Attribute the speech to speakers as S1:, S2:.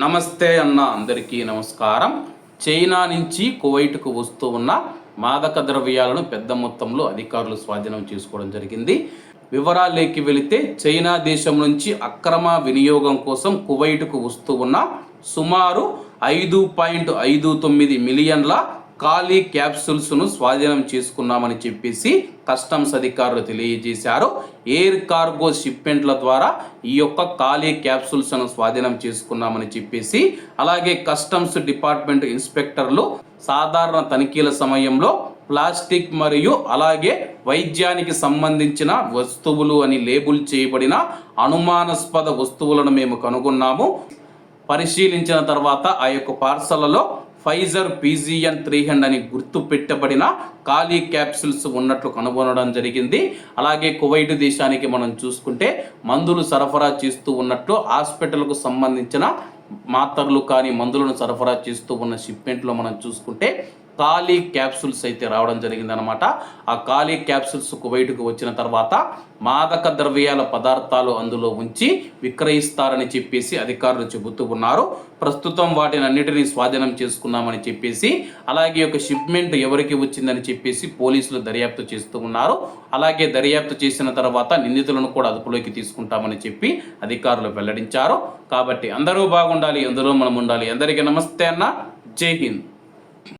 S1: నమస్తే అన్న అందరికీ నమస్కారం. చైనా నుంచి కువైట్కు వస్తూ ఉన్న మాదక ద్రవ్యాలను పెద్ద మొత్తంలో అధికారులు స్వాధీనం చేసుకోవడం జరిగింది. వివరాలేకి వెళితే చైనా దేశం నుంచి అక్రమ వినియోగం కోసం కువైట్కు వస్తూ ఉన్న సుమారు ఐదు పాయింట్ ఐదు తొమ్మిది మిలియన్ల ఖాళీ క్యాప్సూల్స్ను స్వాధీనం చేసుకున్నామని చెప్పేసి కస్టమ్స్ అధికారులు తెలియజేశారు. ఎయిర్ కార్గో షిప్మెంట్ల ద్వారా ఈ యొక్క ఖాళీ క్యాప్సూల్స్ను స్వాధీనం చేసుకున్నామని చెప్పేసి అలాగే కస్టమ్స్ డిపార్ట్మెంట్ ఇన్స్పెక్టర్లు సాధారణ తనిఖీల సమయంలో ప్లాస్టిక్ మరియు అలాగే వైద్యానికి సంబంధించిన వస్తువులు అని లేబుల్ చేయబడిన అనుమానాస్పద వస్తువులను మేము కనుగొన్నాము. పరిశీలించిన తర్వాత ఆ యొక్క పార్సల్లో ఫైజర్ పీజీఎన్ త్రీ హండ్రెడ్ అని గుర్తు పెట్టబడిన ఖాళీ క్యాప్సూల్స్ ఉన్నట్లు కనుగొనడం జరిగింది. అలాగే కువైట్ దేశానికి మనం చూసుకుంటే మందులు సరఫరా చేస్తూ ఉన్నట్లు హాస్పిటల్కు సంబంధించిన మాత్రలు కానీ మందులను సరఫరా చేస్తూ ఉన్న షిప్మెంట్లో మనం చూసుకుంటే ఖాళీ క్యాప్సూల్స్ అయితే రావడం జరిగిందనమాట ఆ ఖాళీ క్యాప్సూల్స్ కువైట్కు వచ్చిన తర్వాత మాదక ద్రవ్యాల పదార్థాలు అందులో ఉంచి విక్రయిస్తారని చెప్పేసి అధికారులు చెబుతూ ఉన్నారు. ప్రస్తుతం వాటిని అన్నిటినీ స్వాధీనం చేసుకున్నామని చెప్పేసి అలాగే ఒక షిప్మెంట్ ఎవరికి వచ్చిందని చెప్పేసి పోలీసులు దర్యాప్తు చేస్తూ ఉన్నారు. అలాగే దర్యాప్తు చేసిన తర్వాత నిందితులను కూడా అదుపులోకి తీసుకుంటామని చెప్పి అధికారులు వెల్లడించారు. కాబట్టి అందరూ బాగుండాలి అందరూ మనం ఉండాలి. అందరికీ నమస్తే అన్న. జై హింద్.